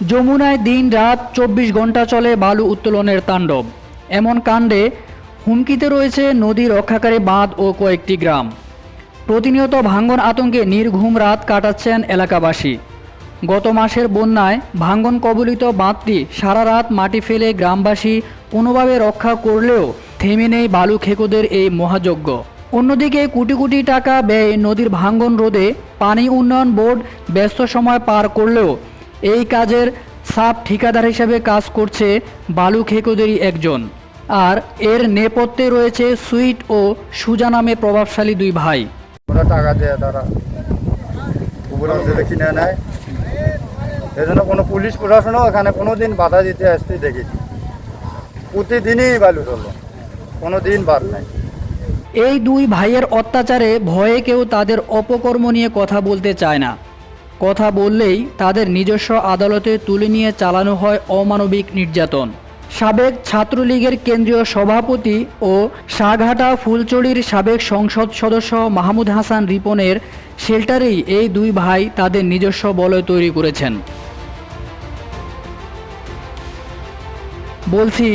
যমুনায় দিন রাত চব্বিশ ঘণ্টা চলে বালু উত্তোলনের তাণ্ডব। এমন কাণ্ডে হুমকিতে রয়েছে নদী রক্ষাকারী বাঁধ ও কয়েকটি গ্রাম। প্রতিনিয়ত ভাঙ্গন আতঙ্কে নির্ঘুম রাত কাটাচ্ছেন এলাকাবাসী। গত মাসের বন্যায় ভাঙ্গন কবলিত বাঁধটি সারা রাত মাটি ফেলে গ্রামবাসী কোনোভাবে রক্ষা করলেও থেমে নেই বালু খেকোদের এই মহাযজ্ঞ। অন্যদিকে কোটি কোটি টাকা ব্যয়ে নদীর ভাঙ্গন রোধে পানি উন্নয়ন বোর্ড ব্যস্ত সময় পার করলেও এই কাজের সাব ঠিকাদার হিসেবে কাজ করছে বালু খেকোদেরই একজন। আর এর নেপথ্যে রয়েছে সুইট ও সুজা নামে প্রভাবশালী দুই ভাই। ওরা টাকা দেয় তারা কিনে নেয় এই জন্য কোনো পুলিশ প্রশাসনও এখানে কোনো দিন বাধা দিতে আসতে দেখেছি প্রতিদিনই বালু চলল কোনো দিন বাদ নাই। এই দুই ভাইয়ের অত্যাচারে ভয়ে কেউ তাদের অপকর্ম নিয়ে কথা বলতে চায় না। কথা বললেই তাদের নিজস্ব আদালতে তুলে নিয়ে চালানো হয় অমানবিক নির্যাতন। সাবেক ছাত্রলীগের কেন্দ্রীয় সভাপতি ও সাঘাটা ফুলচড়ির সাবেক সংসদ সদস্য মাহমুদ হাসান রিপনের শেল্টারেই এই দুই ভাই তাদের নিজস্ব বলয় তৈরি করেছেন। বলছি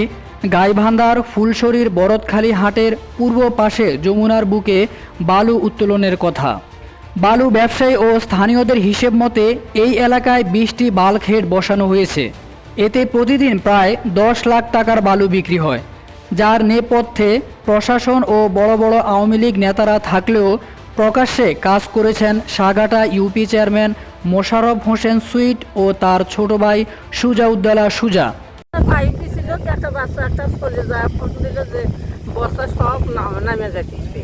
গাইভান্দার ফুলশরীর বরদখালি হাটের পূর্ব পাশে যমুনার বুকে বালু উত্তোলনের কথা। বালু ব্যবসায়ী ও স্থানীয়দের হিসেব মতে, এই এলাকায় বিশটি বাল্কহেড বসানো হয়েছে। এতে প্রতিদিন প্রায় দশ লাখ টাকার বালু বিক্রি হয়, যার নেপথ্যে প্রশাসন ও বড় বড় আওয়ামী লীগ নেতারা থাকলেও প্রকাশ্যে কাজ করেছেন Saghata UP chairman Mosharraf Hossain Sweet ও তার ছোট ভাই সুজা। উদ্দালা সুজা একটা বাচ্চা, একটা চলে যায় সব নামে যাচ্ছে।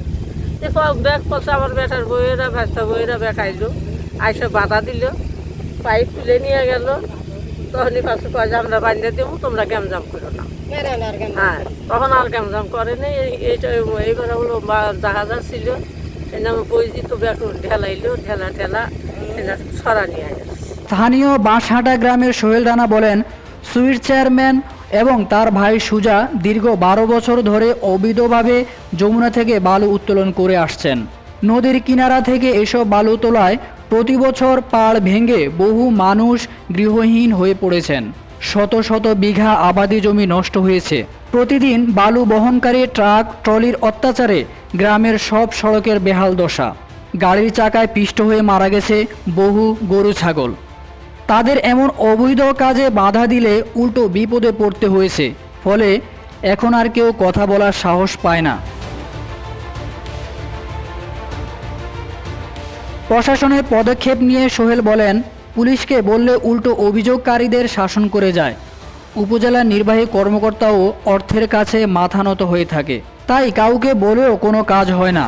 সব ব্যাগ পচা আমার বেটার বইয়েরা ভাষা বইয়েরা ব্যাগ আইলো। আইসে বাধা দিল পাইপ তুলে নিয়ে গেল। তখনই পাশে কয় আমরা বান্ধে দেবো তোমরা গ্যামজাম করো না। হ্যাঁ তখন আর গ্যামজাম করেনি এই- এইটা এইবার হলো বা- জাহাজ ছিল এই নামে পরিচিত ব্যাগ ঢেলাইলো ঢেলা ঠেলা এটা সরা নিয়ে গেছে স্থানীয় বাঁশহাটা গ্রামের সোহেল রানা বলেন সুইট চেয়ারম্যান এবং তার ভাই সুজা দীর্ঘ বারো বছর ধরে অবৈধভাবে যমুনা থেকে বালু উত্তোলন করে আসছেন। নদীর কিনারা থেকে এসব বালু তোলায় প্রতি বছর পাড় ভেঙে বহু মানুষ গৃহহীন হয়ে পড়েছেন। শত শত বিঘা আবাদি জমি নষ্ট হয়েছে। প্রতিদিন বালু বহনকারী ট্রাক, ট্রলির অত্যাচারে গ্রামের সব সড়কের বেহাল দশা। গাড়ির চাকায় পিষ্ট হয়ে মারা গেছে বহু গরু ছাগল। তাদের এমন অবৈধ কাজে বাধা দিলে উল্টো বিপদে পড়তে হয়েছে। ফলে এখন আর কেউ কথা বলার সাহস পায় না। প্রশাসনের পদক্ষেপ নিয়ে সোহেল বলেন, পুলিশকে বললে উল্টো অভিযোগকারীদের শাসন করে যায়। উপজেলা নির্বাহী কর্মকর্তাও অর্থের কাছে মাথা নত হয়ে থাকে। তাই কাউকে বলেও কোনো কাজ হয় না।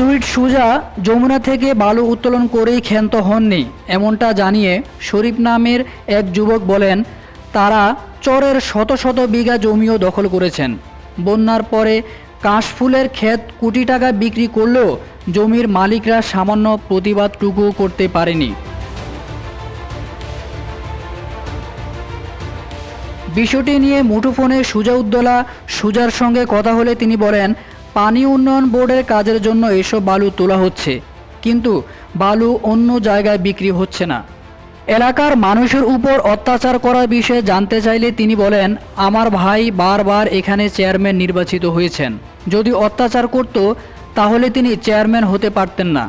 সুইট সুজা যমুনা থেকে বালু উত্তোলন করেই ক্ষান্ত হননি, এমনটা জানিয়ে শরীফ নামের এক যুবক বলেন, তারা চরের শত শত বিঘা জমিও দখল করেছেন। বন্যার পরে কাশফুলের ক্ষেত কোটি টাকা বিক্রি করলেও জমির মালিকরা সামান্য প্রতিবাদটুকু করতে পারেনি। বিষয়টি নিয়ে মুঠোফোনে সুজাউদ্দোলা সুজার সঙ্গে কথা হলে তিনি বলেন পানি উন্নয়ন বোর্ডের কাজের জন্য এসব বালু তোলা হচ্ছে, কিন্তু বালু অন্য জায়গায় বিক্রি হচ্ছে না। এলাকার মানুষের উপর অত্যাচার করার বিষয়ে জানতে চাইলে তিনি বলেন, আমার ভাই বারবার এখানে চেয়ারম্যান নির্বাচিত হয়েছেন। যদি অত্যাচার করত, তাহলে তিনি চেয়ারম্যান হতে পারতেন না।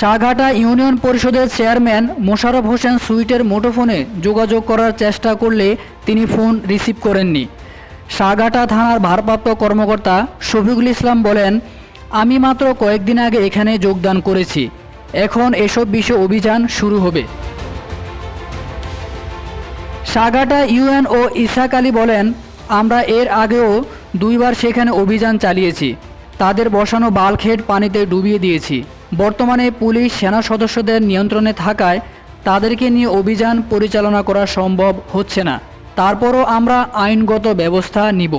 সাঘাটা ইউনিয়ন পরিষদের চেয়ারম্যান মোশারফ হোসেন সুইটের মুঠোফোনে যোগাযোগ করার চেষ্টা করলে তিনি ফোন রিসিভ করেননি। সাঘাটা থানার ভারপ্রাপ্ত কর্মকর্তা শফিকুল ইসলাম বলেন, আমি মাত্র কয়েকদিন আগে এখানে যোগদান করেছি। এখন এসব বিষয়ে অভিযান শুরু হবে। সাগাটা ইউএন ও ইসাক আলী বলেন, আমরা এর আগেও দুইবার সেখানে অভিযান চালিয়েছি। তাদের বসানো বাল্কহেড পানিতে ডুবিয়ে দিয়েছি। বর্তমানে পুলিশ সেনা সদস্যদের নিয়ন্ত্রণে থাকায় তাদেরকে নিয়ে অভিযান পরিচালনা করা সম্ভব হচ্ছে না। তারপরও আমরা আইনগত ব্যবস্থা নিব।